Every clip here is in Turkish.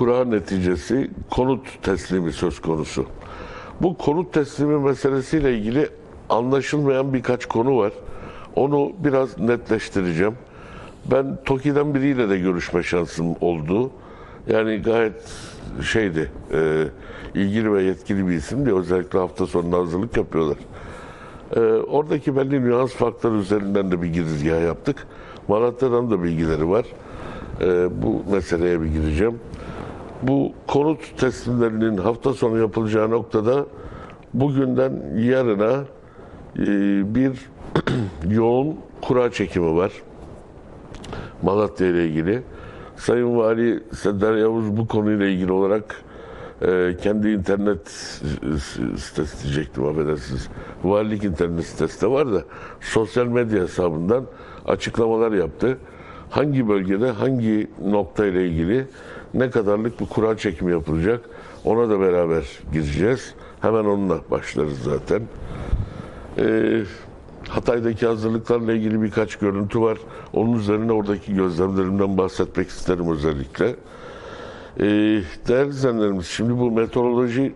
kura neticesi konut teslimi söz konusu. Bu konut teslimi meselesiyle ilgili anlaşılmayan birkaç konu var. Onu biraz netleştireceğim. Ben TOKİ'den biriyle de görüşme şansım oldu. Yani gayet şeydi, e, ilgili ve yetkili bir isimdi. Özellikle hafta sonunda hazırlık yapıyorlar. E, oradaki belli nüans farkları üzerinden de bir girizgah yaptık. Malatya'dan da bilgileri var. E, bu meseleye bir gireceğim. Bu konut teslimlerinin hafta sonu yapılacağı noktada bugünden yarına e, bir yoğun kura çekimi var. Malatya ile ilgili. Sayın Vali Serdar Yavuz bu konuyla ilgili olarak e, kendi internet sitesi diyecektim affedersiniz. Valilik internet sitesi de var da sosyal medya hesabından açıklamalar yaptı. Hangi bölgede hangi nokta ile ilgili ne kadarlık bir kura çekimi yapılacak ona da beraber gireceğiz. Hemen onunla başlarız zaten. Ee, Hatay'daki hazırlıklarla ilgili birkaç görüntü var. Onun üzerine oradaki gözlemlerimden bahsetmek isterim özellikle. Ee, değerli izleyenlerimiz, şimdi bu meteoroloji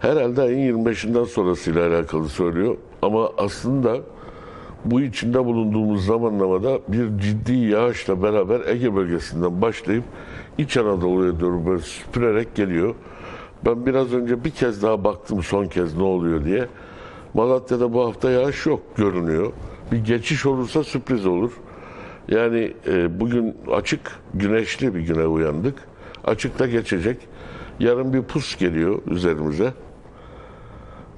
herhalde ayın 25'inden sonrasıyla alakalı söylüyor. Ama aslında bu içinde bulunduğumuz zamanlamada bir ciddi yağışla beraber Ege bölgesinden başlayıp İç Anadolu'ya doğru böyle süpürerek geliyor. Ben biraz önce bir kez daha baktım son kez ne oluyor diye. Malatya'da bu hafta yağış yok görünüyor. Bir geçiş olursa sürpriz olur. Yani e, bugün açık, güneşli bir güne uyandık. Açıkta geçecek. Yarın bir pus geliyor üzerimize.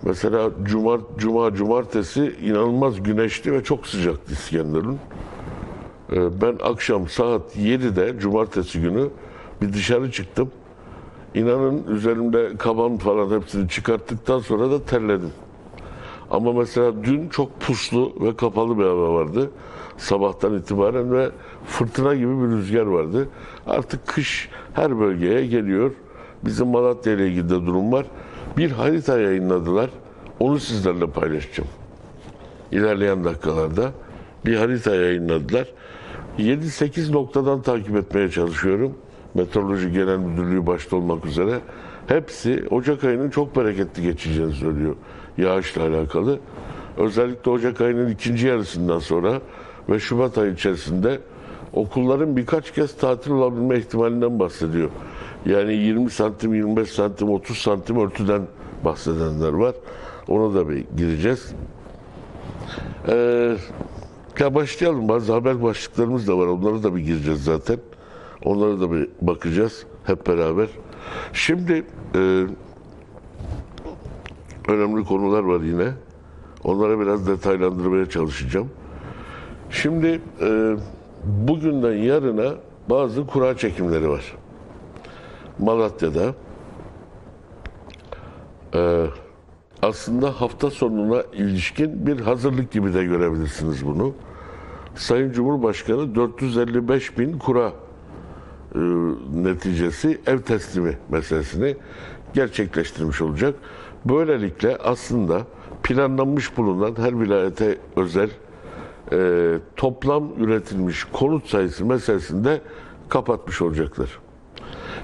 Mesela cuma, cuma cumartesi inanılmaz güneşli ve çok sıcaktı İskenderun. Ee, Ben akşam saat 7'de cumartesi günü bir dışarı çıktım. İnanın üzerimde kaban falan hepsini çıkarttıktan sonra da terledim. Ama mesela dün çok puslu ve kapalı bir hava vardı. Sabahtan itibaren ve fırtına gibi bir rüzgar vardı. Artık kış her bölgeye geliyor. Bizim Malatya ile ilgili de durum var. Bir harita yayınladılar. Onu sizlerle paylaşacağım. İlerleyen dakikalarda bir harita yayınladılar. 7-8 noktadan takip etmeye çalışıyorum. Meteoroloji Genel Müdürlüğü başta olmak üzere. Hepsi Ocak ayının çok bereketli geçeceğini söylüyor yağışla alakalı. Özellikle Ocak ayının ikinci yarısından sonra ve Şubat ayı içerisinde okulların birkaç kez tatil olabilme ihtimalinden bahsediyor. Yani 20 santim, 25 santim, 30 santim örtüden bahsedenler var. Ona da bir gireceğiz. Ee, ya başlayalım. Bazı haber başlıklarımız da var. Onlara da bir gireceğiz zaten. Onlara da bir bakacağız hep beraber. Şimdi e, önemli konular var yine. Onlara biraz detaylandırmaya çalışacağım. Şimdi e, bugünden yarına bazı kura çekimleri var. Malatya'da e, aslında hafta sonuna ilişkin bir hazırlık gibi de görebilirsiniz bunu. Sayın Cumhurbaşkanı 455 bin kura e, neticesi ev teslimi meselesini gerçekleştirmiş olacak. Böylelikle aslında planlanmış bulunan her vilayete özel e, toplam üretilmiş konut sayısı meselesinde kapatmış olacaklar.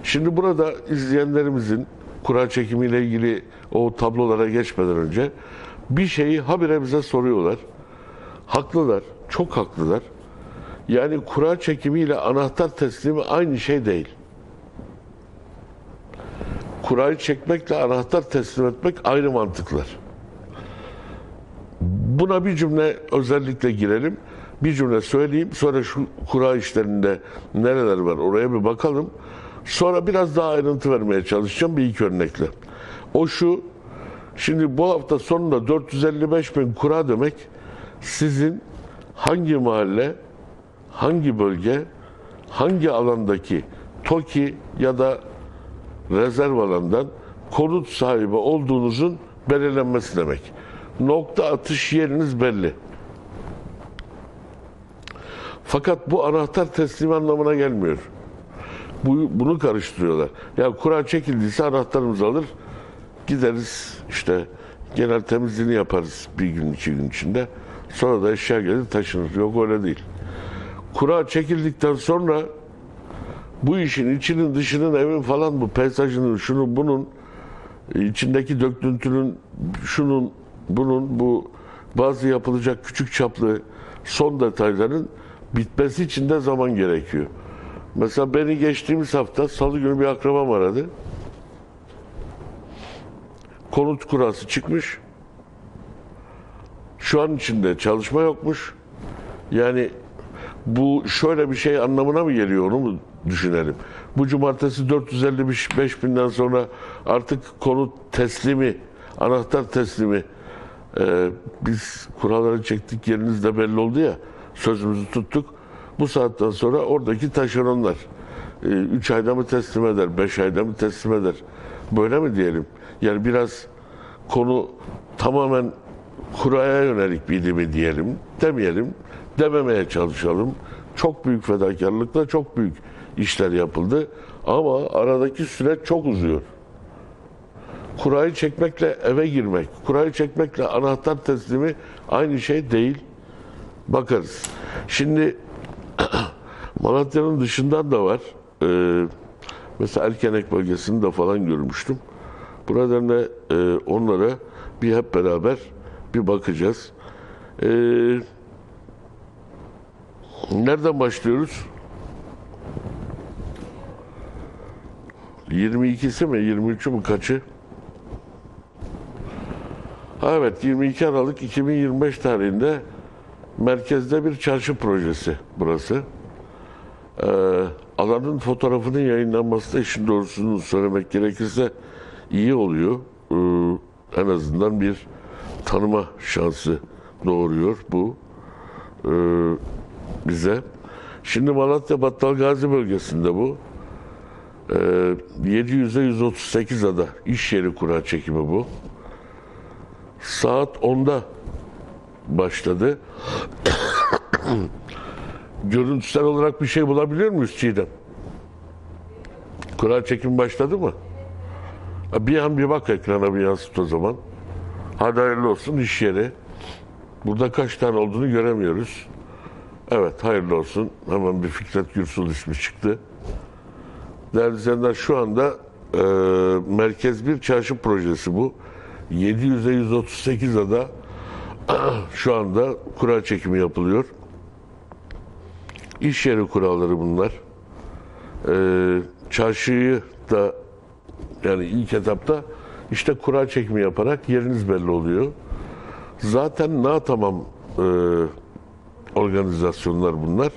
Şimdi burada izleyenlerimizin kura çekimiyle ilgili o tablolara geçmeden önce bir şeyi habire bize soruyorlar. Haklılar, çok haklılar. Yani kura çekimiyle anahtar teslimi aynı şey değil. Kurayı çekmekle anahtar teslim etmek aynı mantıklar. Buna bir cümle özellikle girelim. Bir cümle söyleyeyim. Sonra şu kura işlerinde nereler var oraya bir bakalım. Sonra biraz daha ayrıntı vermeye çalışacağım bir iki örnekle. O şu, şimdi bu hafta sonunda 455 bin kura demek sizin hangi mahalle, hangi bölge, hangi alandaki TOKİ ya da rezerv alandan konut sahibi olduğunuzun belirlenmesi demek. Nokta atış yeriniz belli. Fakat bu anahtar teslimi anlamına gelmiyor. Bu, bunu karıştırıyorlar. Ya kura çekildiyse anahtarımızı alır, gideriz işte genel temizliğini yaparız bir gün iki gün içinde. Sonra da eşya gelir taşınır. Yok öyle değil. Kura çekildikten sonra bu işin içinin dışının evin falan bu peyzajının şunun bunun içindeki döküntünün şunun bunun bu bazı yapılacak küçük çaplı son detayların bitmesi için de zaman gerekiyor. Mesela beni geçtiğimiz hafta salı günü bir akrabam aradı. Konut kurası çıkmış. Şu an içinde çalışma yokmuş. Yani bu şöyle bir şey anlamına mı geliyor onu mu düşünelim? Bu cumartesi 455 binden sonra artık konut teslimi, anahtar teslimi e, biz kuralları çektik yeriniz de belli oldu ya sözümüzü tuttuk. Bu saatten sonra oradaki taşeronlar 3 ayda mı teslim eder, 5 ayda mı teslim eder? Böyle mi diyelim? Yani biraz konu tamamen kuraya yönelik bir mi diyelim, demeyelim, dememeye çalışalım. Çok büyük fedakarlıkla çok büyük işler yapıldı ama aradaki süreç çok uzuyor. Kurayı çekmekle eve girmek, kurayı çekmekle anahtar teslimi aynı şey değil. Bakarız. Şimdi Malatya'nın dışından da var. Ee, mesela Erkenek bölgesinde falan görmüştüm. Bu nedenle e, onlara bir hep beraber bir bakacağız. Ee, nereden başlıyoruz? 22'si mi 23'ü mü kaçı? Evet 22 Aralık 2025 tarihinde merkezde bir çarşı projesi burası. Ee, alanın fotoğrafının yayınlanması da işin doğrusunu söylemek gerekirse iyi oluyor. Ee, en azından bir tanıma şansı doğuruyor bu ee, bize. Şimdi Malatya Battal Gazi bölgesinde bu. Ee, 700'e 138 ada iş yeri kura çekimi bu. Saat 10'da başladı. Görüntüsel olarak bir şey bulabiliyor muyuz Çiğdem? Kura çekim başladı mı? Bir an bir bak ekrana bir yansıt o zaman. Hadi hayırlı olsun iş yeri. Burada kaç tane olduğunu göremiyoruz. Evet hayırlı olsun. Hemen bir Fikret Gürsul ismi çıktı. Değerli izleyenler şu anda e, Merkez bir çarşı projesi bu. 700'e 138 ada şu anda kura çekimi yapılıyor. İş yeri kuralları bunlar. Ee, çarşıyı da yani ilk etapta işte kura çekimi yaparak yeriniz belli oluyor. Zaten na tamam e, organizasyonlar bunlar.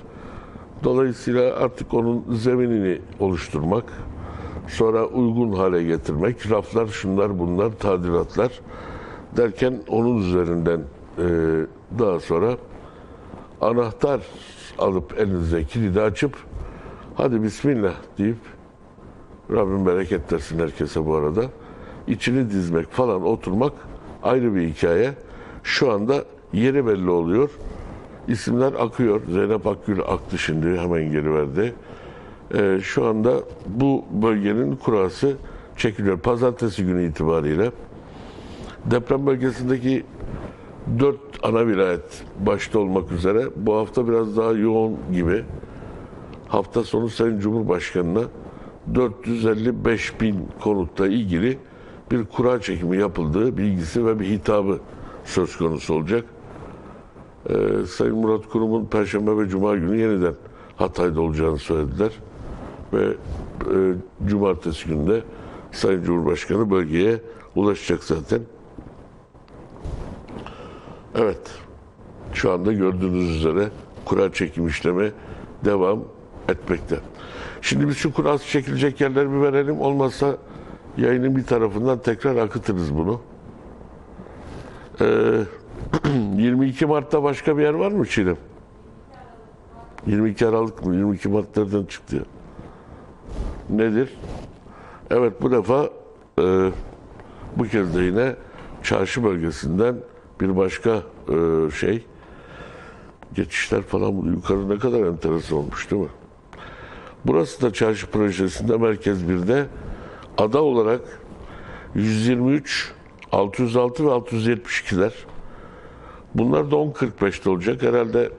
Dolayısıyla artık onun zeminini oluşturmak, sonra uygun hale getirmek, raflar şunlar bunlar, tadilatlar derken onun üzerinden e, daha sonra anahtar alıp elinize kilidi açıp hadi bismillah deyip Rabbim bereket versin herkese bu arada. içini dizmek falan oturmak ayrı bir hikaye. Şu anda yeri belli oluyor. İsimler akıyor. Zeynep Akgül aktı şimdi hemen geri verdi. Ee, şu anda bu bölgenin kurası çekiliyor. Pazartesi günü itibariyle deprem bölgesindeki dört ana vilayet başta olmak üzere bu hafta biraz daha yoğun gibi. Hafta sonu Sayın Cumhurbaşkanı'na 455 bin konutla ilgili bir kura çekimi yapıldığı bilgisi ve bir hitabı söz konusu olacak. Ee, Sayın Murat Kurum'un Perşembe ve Cuma günü yeniden Hatay'da olacağını söylediler. Ve e, Cumartesi günde Sayın Cumhurbaşkanı bölgeye ulaşacak zaten. Evet. Şu anda gördüğünüz üzere kura çekim işlemi devam etmekte. Şimdi biz şu kurası çekilecek yerleri bir verelim. Olmazsa yayının bir tarafından tekrar akıtırız bunu. Ee, 22 Mart'ta başka bir yer var mı Çiğdem? 22 Aralık mı? 22 Mart nereden çıktı? Nedir? Evet bu defa e, bu kez de yine çarşı bölgesinden bir başka e, şey geçişler falan yukarı ne kadar enteresan olmuş değil mi? Burası da çarşı projesinde Merkez 1'de ada olarak 123, 606 ve 672'ler. Bunlar da 10.45'te olacak. Herhalde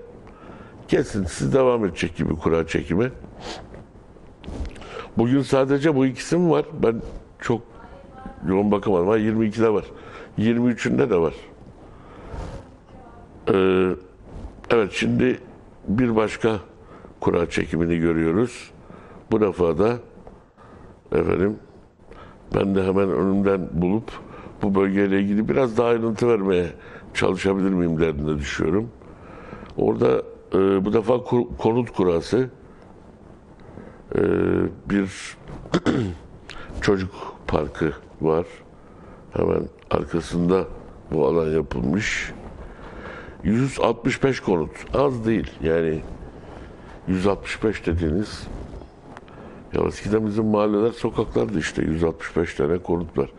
kesintisiz devam edecek gibi kura çekimi. Bugün sadece bu ikisi mi var? Ben çok yoğun bakamadım. Ha 22'de var. 23'ünde de var. Ee, evet şimdi bir başka kura çekimini görüyoruz. Bu defa da efendim ben de hemen önümden bulup bu bölgeyle ilgili biraz daha ayrıntı vermeye çalışabilir miyim derdine düşüyorum. Orada e, bu defa kur- konut kurası e, bir çocuk parkı var. Hemen arkasında bu alan yapılmış. 165 konut. Az değil. Yani 165 dediğiniz ya eskiden bizim mahalleler sokaklardı işte 165 tane konut var.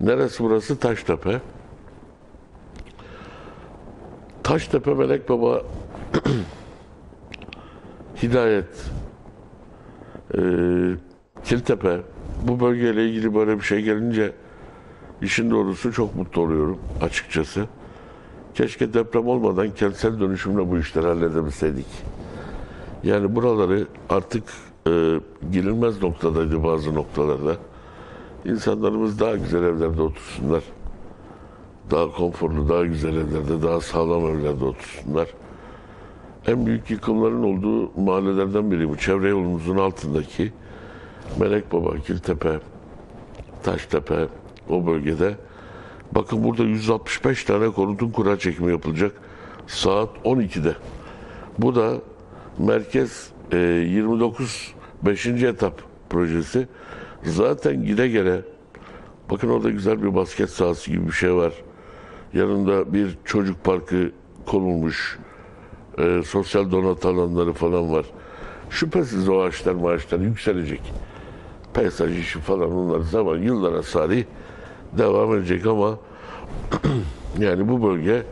Neresi burası? Taştepe. Taştepe Melek Baba Hidayet eee Kiltepe bu bölgeyle ilgili böyle bir şey gelince işin doğrusu çok mutlu oluyorum açıkçası. Keşke deprem olmadan kentsel dönüşümle bu işleri halledebilseydik. Yani buraları artık e, girilmez noktadaydı bazı noktalarda. İnsanlarımız daha güzel evlerde otursunlar. Daha konforlu, daha güzel evlerde, daha sağlam evlerde otursunlar. En büyük yıkımların olduğu mahallelerden biri bu. Çevre yolumuzun altındaki Melek Baba, Kiltepe, Taştepe o bölgede. Bakın burada 165 tane konutun kura çekimi yapılacak saat 12'de. Bu da merkez e, 29 5. etap projesi. Zaten gide gele bakın orada güzel bir basket sahası gibi bir şey var. Yanında bir çocuk parkı konulmuş. E, sosyal donat alanları falan var. Şüphesiz o ağaçlar maaşlar yükselecek. Peyzaj işi falan onlar zaman yıllara sarı devam edecek ama yani bu bölge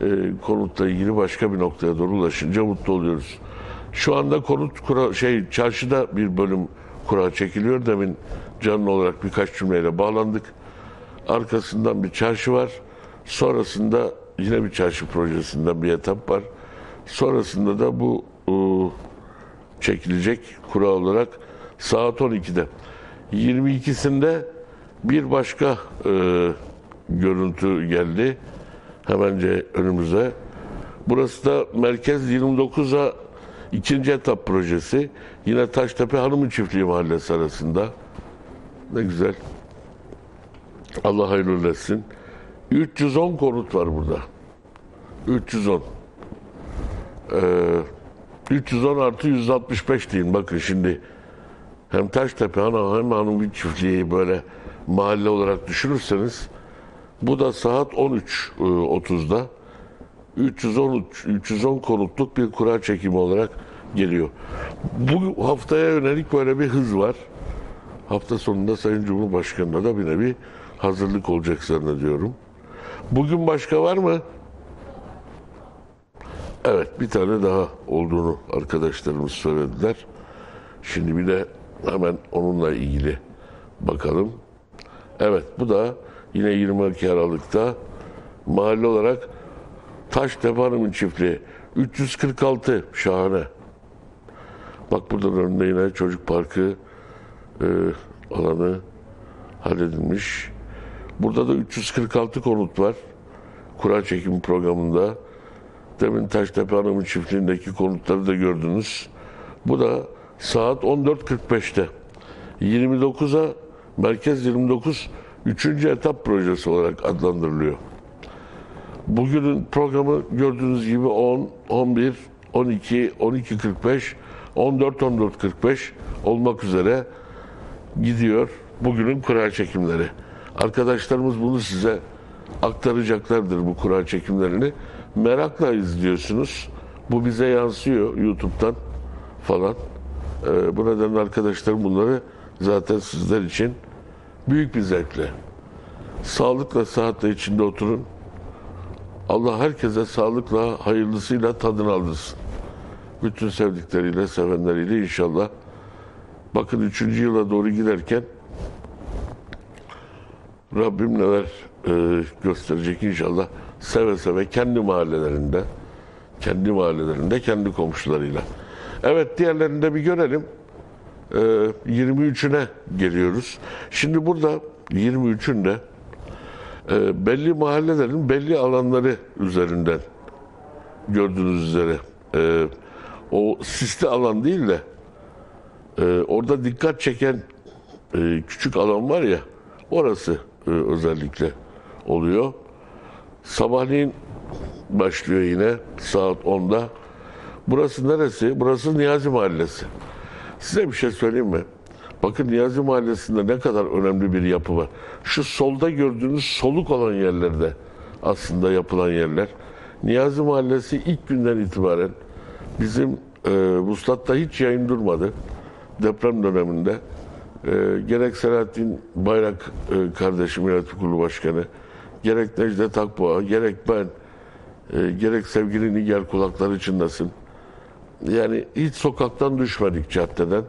e, konutla ilgili başka bir noktaya doğru ulaşınca mutlu oluyoruz. Şu anda konut kura, şey çarşıda bir bölüm kura çekiliyor. Demin canlı olarak birkaç cümleyle bağlandık. Arkasından bir çarşı var. Sonrasında yine bir çarşı projesinden bir etap var. Sonrasında da bu e, çekilecek kura olarak saat 12'de. 22'sinde bir başka e, görüntü geldi. Hemence önümüze. Burası da Merkez 29'a ikinci etap projesi. Yine Taştepe Hanımı Çiftliği Mahallesi arasında. Ne güzel. Allah hayırlı etsin. 310 konut var burada. 310. Ee, 310 artı 165 deyin. Bakın şimdi hem Taştepe Hanım hem Hanımı Çiftliği böyle mahalle olarak düşünürseniz bu da saat 13.30'da 313 310 konutluk bir kura çekimi olarak geliyor. Bu haftaya yönelik böyle bir hız var. Hafta sonunda Sayın Cumhurbaşkanı'na da bir nevi hazırlık olacak zannediyorum. Bugün başka var mı? Evet bir tane daha olduğunu arkadaşlarımız söylediler. Şimdi bir de hemen onunla ilgili bakalım. Evet bu da yine 22 Aralık'ta mahalle olarak Taştepe Hanım'ın çiftliği 346 şahane. Bak buradan önünde yine çocuk parkı e, alanı halledilmiş. Burada da 346 konut var. Kura çekimi programında. Demin Taştepe Hanım'ın çiftliğindeki konutları da gördünüz. Bu da saat 14.45'te. 29'a Merkez 29 3. etap projesi olarak adlandırılıyor. Bugünün programı gördüğünüz gibi 10, 11, 12, 12.45, 14, 14.45 olmak üzere gidiyor bugünün kura çekimleri. Arkadaşlarımız bunu size aktaracaklardır bu kura çekimlerini. Merakla izliyorsunuz. Bu bize yansıyor YouTube'dan falan. Ee, bu nedenle arkadaşlarım bunları zaten sizler için büyük bir zevkle, sağlıkla, sıhhatle içinde oturun. Allah herkese sağlıkla, hayırlısıyla tadını aldırsın. Bütün sevdikleriyle, sevenleriyle inşallah. Bakın üçüncü yıla doğru giderken Rabbim neler e, gösterecek inşallah. Seve seve kendi mahallelerinde, kendi mahallelerinde, kendi komşularıyla. Evet diğerlerini de bir görelim. e, 23'üne geliyoruz. Şimdi burada 23'ünde e, belli mahallelerin belli alanları üzerinden gördüğünüz üzere e, o sisli alan değil de e, orada dikkat çeken e, küçük alan var ya orası e, özellikle oluyor. Sabahleyin başlıyor yine saat 10'da. Burası neresi? Burası Niyazi Mahallesi. Size bir şey söyleyeyim mi? Bakın Niyazi Mahallesi'nde ne kadar önemli bir yapı var. Şu solda gördüğünüz soluk olan yerlerde aslında yapılan yerler. Niyazi Mahallesi ilk günden itibaren bizim e, Vuslat'ta hiç yayın durmadı. Deprem döneminde. E, gerek Selahattin Bayrak e, kardeşim yönetim kurulu başkanı, gerek Necdet Akboğa, gerek ben, e, gerek sevgili Nigar kulakları çınlasın. Yani hiç sokaktan düşmedik caddeden.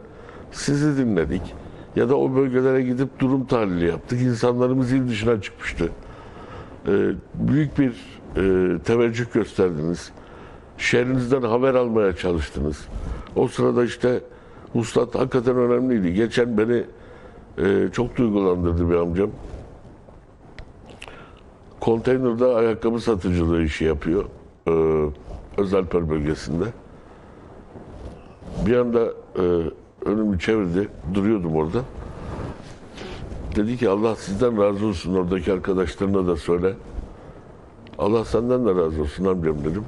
Sizi dinledik. Ya da o bölgelere gidip durum tahlili yaptık. İnsanlarımız il dışına çıkmıştı. Ee, büyük bir e, teveccüh gösterdiniz. Şehrinizden haber almaya çalıştınız. O sırada işte Vuslat hakikaten önemliydi. Geçen beni e, çok duygulandırdı bir amcam. Konteynerda ayakkabı satıcılığı işi yapıyor. E, Özelper bölgesinde. Bir anda e, önümü çevirdi. Duruyordum orada. Dedi ki Allah sizden razı olsun oradaki arkadaşlarına da söyle. Allah senden de razı olsun amcam dedim.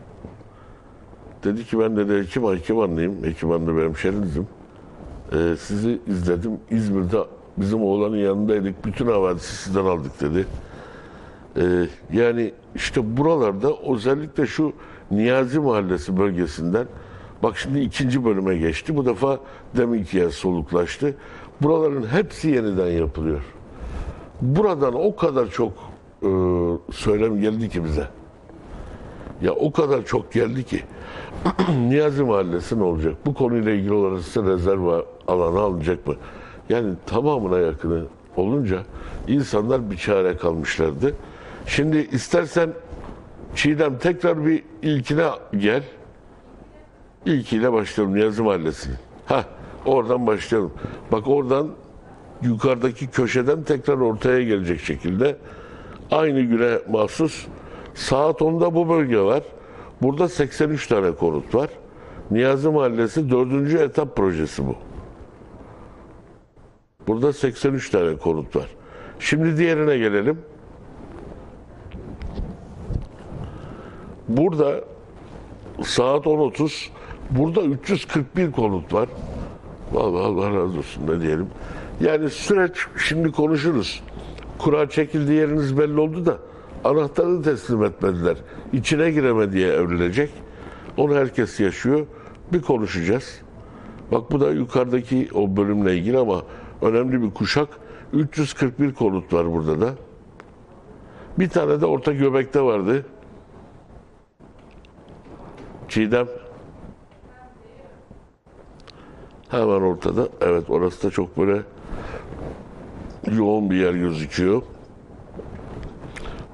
Dedi ki ben de hekim, hekimanlıyım. Hekimanlı bir hemşerinizim. Ee, sizi izledim. İzmir'de bizim oğlanın yanındaydık. Bütün havadisi sizden aldık dedi. Ee, yani işte buralarda özellikle şu Niyazi Mahallesi bölgesinden bak şimdi ikinci bölüme geçti. Bu defa deminkiye soluklaştı. Buraların hepsi yeniden yapılıyor. Buradan o kadar çok e, söylem geldi ki bize. Ya o kadar çok geldi ki Niyazi Mahallesi ne olacak? Bu konuyla ilgili olarak size rezerva alanı alınacak mı? Yani tamamına yakını olunca insanlar bir çare kalmışlardı. Şimdi istersen Çiğdem tekrar bir ilkine gel. İlkiyle başlayalım Niyazi Mahallesi. Ha oradan başlayalım. Bak oradan yukarıdaki köşeden tekrar ortaya gelecek şekilde aynı güne mahsus saat 10'da bu bölge var. Burada 83 tane konut var. Niyazi Mahallesi dördüncü etap projesi bu. Burada 83 tane konut var. Şimdi diğerine gelelim. Burada saat 10.30 burada 341 konut var. Vallahi Allah razı olsun ne diyelim. Yani süreç şimdi konuşuruz. Kura çekildi yeriniz belli oldu da anahtarını teslim etmediler. İçine gireme diye evrilecek. Onu herkes yaşıyor. Bir konuşacağız. Bak bu da yukarıdaki o bölümle ilgili ama önemli bir kuşak. 341 konut var burada da. Bir tane de orta göbekte vardı. Çiğdem. Hemen ortada. Evet orası da çok böyle yoğun bir yer gözüküyor.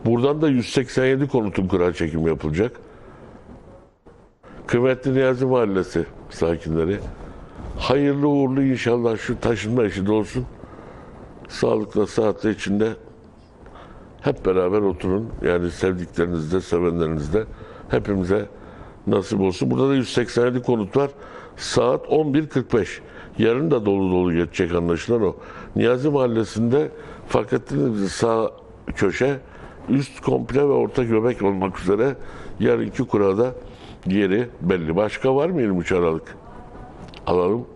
Buradan da 187 konutun kura çekimi yapılacak. Kıymetli Niyazi Mahallesi sakinleri. Hayırlı uğurlu inşallah şu taşınma işi de olsun. Sağlıkla saatle içinde hep beraber oturun. Yani sevdiklerinizde, sevenlerinizde hepimize nasip olsun. Burada da 187 konut var. Saat 11.45. Yarın da dolu dolu geçecek anlaşılan o. Niyazi Mahallesi'nde fark sağ köşe üst komple ve orta göbek olmak üzere yarınki kurada yeri belli. Başka var mı 23 Aralık? Alalım.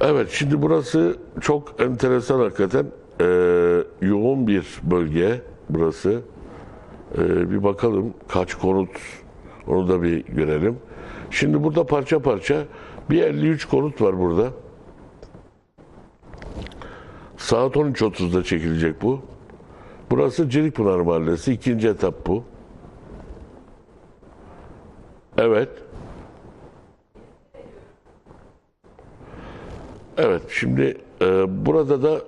Evet şimdi burası çok enteresan hakikaten. Ee, yoğun bir bölge burası. Ee, bir bakalım kaç konut onu da bir görelim. Şimdi burada parça parça bir 53 konut var burada. Saat 13.30'da çekilecek bu. Burası Cirikpınar Mahallesi. ikinci etap bu. Evet. Evet şimdi e, burada da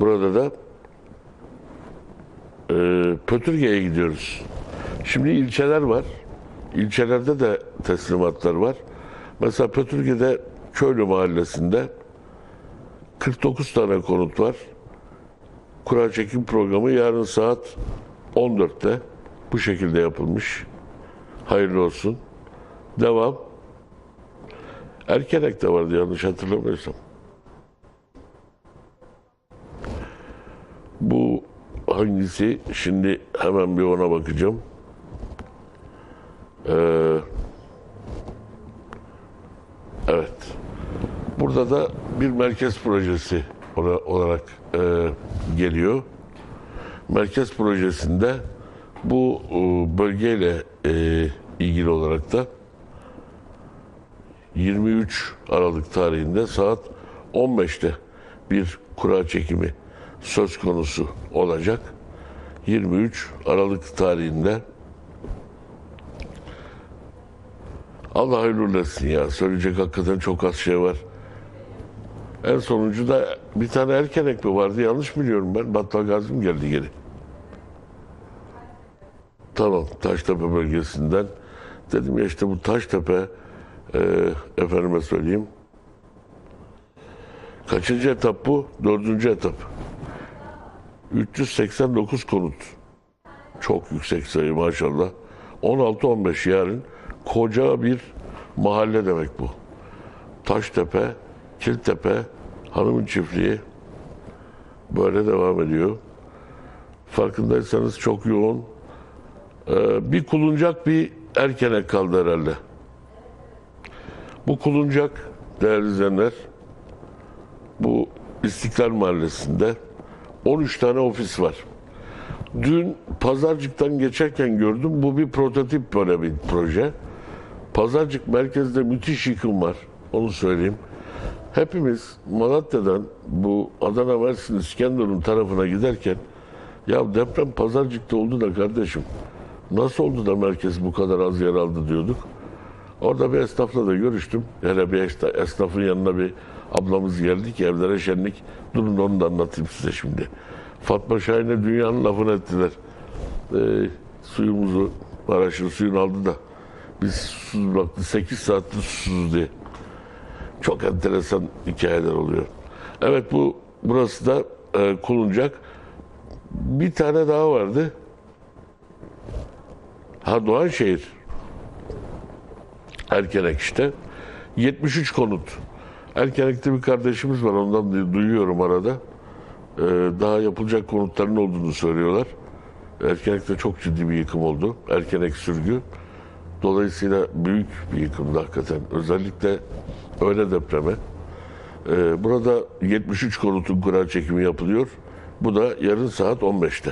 burada da e, Pötürge'ye gidiyoruz. Şimdi ilçeler var. İlçelerde de teslimatlar var. Mesela Pötürge'de Köylü Mahallesi'nde 49 tane konut var. Kura çekim programı yarın saat 14'te bu şekilde yapılmış. Hayırlı olsun. Devam. Erkenek de vardı yanlış hatırlamıyorsam. Bu hangisi? Şimdi hemen bir ona bakacağım. Ee, evet. Burada da bir merkez projesi olarak e, geliyor. Merkez projesinde bu e, bölgeyle e, ilgili olarak da 23 Aralık tarihinde saat 15'te bir kura çekimi söz konusu olacak. 23 Aralık tarihinde Allah hayırlı olsun ya. Söyleyecek hakikaten çok az şey var. En sonuncu da bir tane erken ekme vardı. Yanlış biliyorum ben. Battal Gazi geldi geri? Tamam. Taştepe bölgesinden. Dedim ya işte bu Taştepe e, efendime söyleyeyim. Kaçıncı etap bu? Dördüncü etap. 389 konut. Çok yüksek sayı maşallah. 16-15 yarın koca bir mahalle demek bu. Taştepe, Kiltepe, Hanımın Çiftliği böyle devam ediyor. Farkındaysanız çok yoğun. Ee, bir kuluncak bir erkenek kaldı herhalde. Bu kuluncak değerli izleyenler bu İstiklal Mahallesi'nde 13 tane ofis var. Dün Pazarcık'tan geçerken gördüm. Bu bir prototip böyle bir proje. Pazarcık merkezde müthiş yıkım var. Onu söyleyeyim. Hepimiz Malatya'dan bu Adana Mersin İskenderun tarafına giderken ya deprem Pazarcık'ta oldu da kardeşim nasıl oldu da merkez bu kadar az yer aldı diyorduk. Orada bir esnafla da görüştüm. Hele bir esna- esnafın yanına bir ablamız geldi ki evlere şenlik. Durun onu da anlatayım size şimdi. Fatma Şahin'e dünyanın lafını ettiler. Ee, suyumuzu Maraş'ın suyunu aldı da biz susuz bıraktı. 8 saattir susuz diye. Çok enteresan hikayeler oluyor. Evet bu burası da e, Kuluncak. Bir tane daha vardı. Ha Doğanşehir. Erkenek işte. 73 konut. Erkenek'te bir kardeşimiz var ondan du- duyuyorum arada. Ee, daha yapılacak konutların olduğunu söylüyorlar. Erkenek'te çok ciddi bir yıkım oldu. Erkenek sürgü. Dolayısıyla büyük bir yıkımdı hakikaten. Özellikle öyle depreme. Ee, burada 73 konutun kura çekimi yapılıyor. Bu da yarın saat 15'te.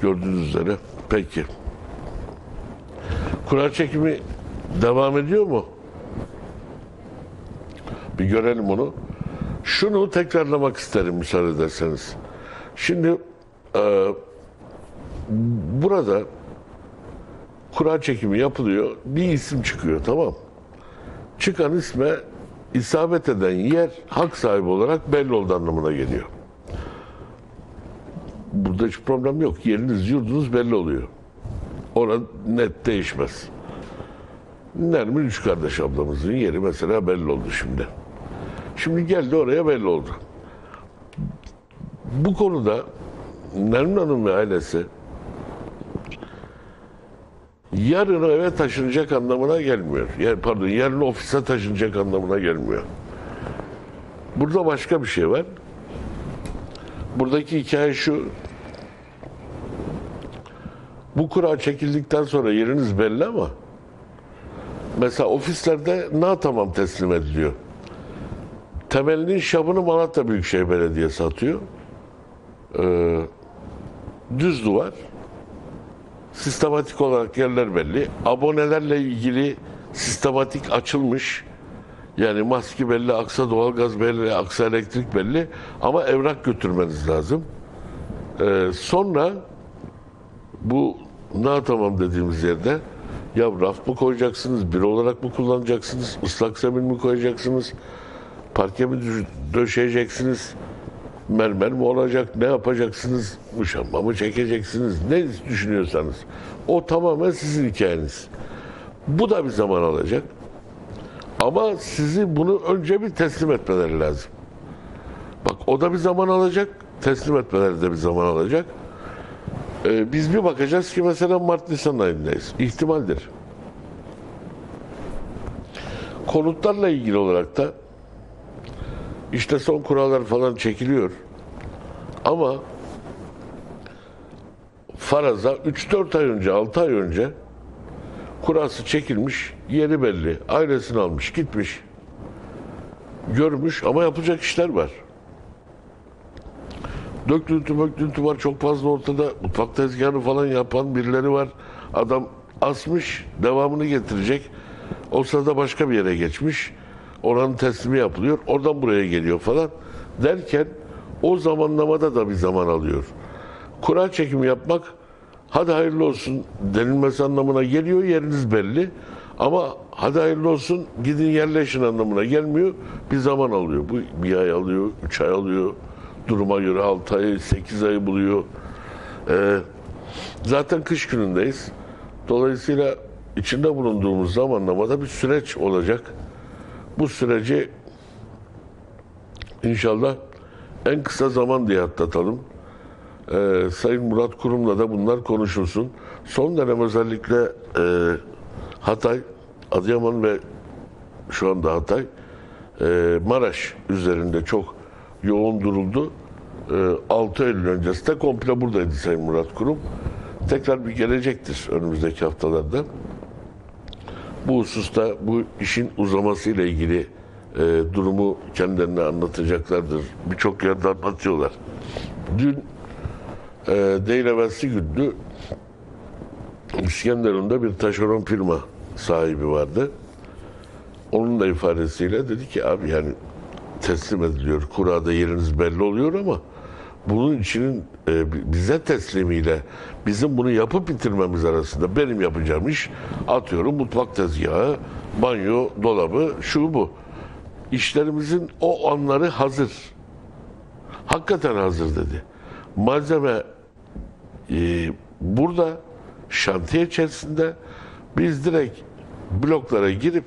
Gördüğünüz üzere. Peki. Kura çekimi devam ediyor mu? Bir görelim onu. Şunu tekrarlamak isterim müsaade ederseniz. Şimdi e, burada kura çekimi yapılıyor. Bir isim çıkıyor tamam. Çıkan isme isabet eden yer hak sahibi olarak belli oldu anlamına geliyor. Burada hiç problem yok. Yeriniz, yurdunuz belli oluyor. Orada net değişmez. Nermin Üç Kardeş ablamızın yeri mesela belli oldu şimdi. Şimdi geldi oraya belli oldu. Bu konuda Nermin Hanım ve ailesi yarın eve taşınacak anlamına gelmiyor. Yani pardon yarın ofise taşınacak anlamına gelmiyor. Burada başka bir şey var. Buradaki hikaye şu. Bu kura çekildikten sonra yeriniz belli ama mesela ofislerde na tamam teslim ediliyor. Temelinin şabını Malatya Büyükşehir Belediyesi atıyor. Ee, düz duvar. Sistematik olarak yerler belli. Abonelerle ilgili sistematik açılmış. Yani maske belli, aksa doğalgaz belli, aksa elektrik belli. Ama evrak götürmeniz lazım. Ee, sonra bu ne tamam dediğimiz yerde ya raf mı koyacaksınız, bir olarak mı kullanacaksınız, ıslak zemin mi koyacaksınız, parke mi döşeyeceksiniz, mermer mi olacak, ne yapacaksınız, muşamba mı çekeceksiniz, ne düşünüyorsanız. O tamamen sizin hikayeniz. Bu da bir zaman alacak. Ama sizi bunu önce bir teslim etmeleri lazım. Bak o da bir zaman alacak, teslim etmeleri de bir zaman alacak. Ee, biz bir bakacağız ki mesela Mart-Nisan ayındayız. İhtimaldir. Konutlarla ilgili olarak da işte son kurallar falan çekiliyor. Ama faraza 3-4 ay önce, 6 ay önce kurası çekilmiş, yeri belli. Ailesini almış, gitmiş. Görmüş ama yapacak işler var. Döklüntü möklüntü var çok fazla ortada. Mutfak tezgahını falan yapan birileri var. Adam asmış, devamını getirecek. O sırada başka bir yere geçmiş. Oranın teslimi yapılıyor. Oradan buraya geliyor falan. Derken o zamanlamada da bir zaman alıyor. Kura çekimi yapmak hadi hayırlı olsun denilmesi anlamına geliyor. Yeriniz belli. Ama hadi hayırlı olsun gidin yerleşin anlamına gelmiyor. Bir zaman alıyor. Bu bir ay alıyor, üç ay alıyor. Duruma göre 6 ay, 8 ay buluyor. Ee, zaten kış günündeyiz. Dolayısıyla içinde bulunduğumuz zamanlamada bir süreç olacak. Bu süreci inşallah en kısa zaman diye atlatalım. Ee, Sayın Murat Kurum'la da bunlar konuşulsun. Son dönem özellikle e, Hatay, Adıyaman ve şu anda Hatay, e, Maraş üzerinde çok yoğun duruldu. E, 6 Eylül öncesi de komple buradaydı Sayın Murat Kurum. Tekrar bir gelecektir önümüzdeki haftalarda. Bu hususta bu işin uzaması ile ilgili e, durumu kendilerine anlatacaklardır. Birçok yerde anlatıyorlar. Dün e, değil evvelsi gündü İskenderun'da bir taşeron firma sahibi vardı. Onun da ifadesiyle dedi ki abi yani teslim ediliyor. Kurada yeriniz belli oluyor ama bunun içinin e, bize teslimiyle bizim bunu yapıp bitirmemiz arasında benim yapacağım iş atıyorum mutfak tezgahı, banyo, dolabı, şu bu. İşlerimizin o anları hazır. Hakikaten hazır dedi. Malzeme e, burada şantiye içerisinde biz direkt bloklara girip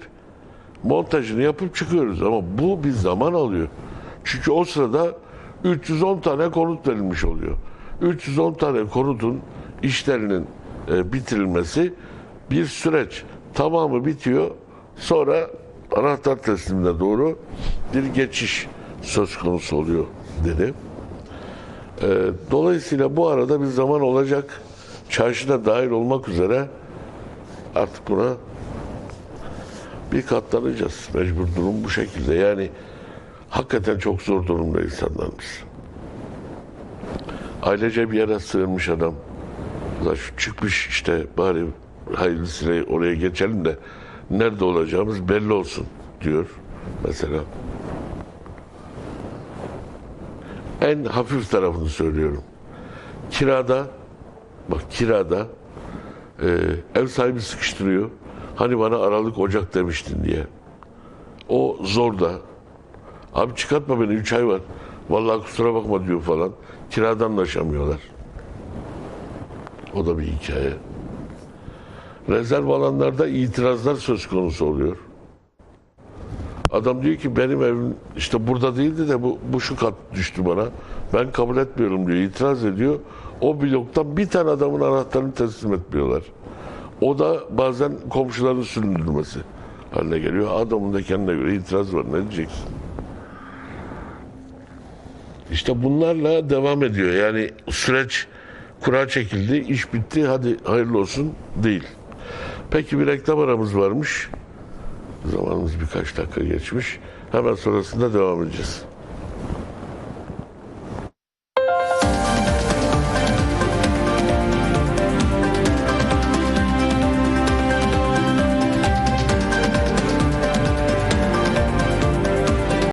montajını yapıp çıkıyoruz ama bu bir zaman alıyor. Çünkü o sırada 310 tane konut verilmiş oluyor. 310 tane konutun işlerinin e, bitirilmesi bir süreç. Tamamı bitiyor. Sonra anahtar teslimine doğru bir geçiş söz konusu oluyor dedi. E, dolayısıyla bu arada bir zaman olacak. Çarşıda dahil olmak üzere artık buna bir katlanacağız. Mecbur durum bu şekilde. Yani hakikaten çok zor durumda insanlarımız. Ailece bir yere sığınmış adam. Çıkmış işte bari hayırlısıyla oraya geçelim de nerede olacağımız belli olsun diyor mesela. En hafif tarafını söylüyorum. Kirada bak kirada e, ev sahibi sıkıştırıyor. Hani bana Aralık Ocak demiştin diye. O zor da. Abi çıkartma beni 3 ay var. Vallahi kusura bakma diyor falan. Kiradan anlaşamıyorlar. O da bir hikaye. Rezerv alanlarda itirazlar söz konusu oluyor. Adam diyor ki benim evim işte burada değildi de bu, bu şu kat düştü bana. Ben kabul etmiyorum diyor. İtiraz ediyor. O bloktan bir tane adamın anahtarını teslim etmiyorlar. O da bazen komşuların süründürmesi haline geliyor. Adamın da kendine göre itiraz var. Ne diyeceksin? İşte bunlarla devam ediyor. Yani süreç kura çekildi, iş bitti, hadi hayırlı olsun değil. Peki bir reklam aramız varmış. Zamanımız birkaç dakika geçmiş. Hemen sonrasında devam edeceğiz.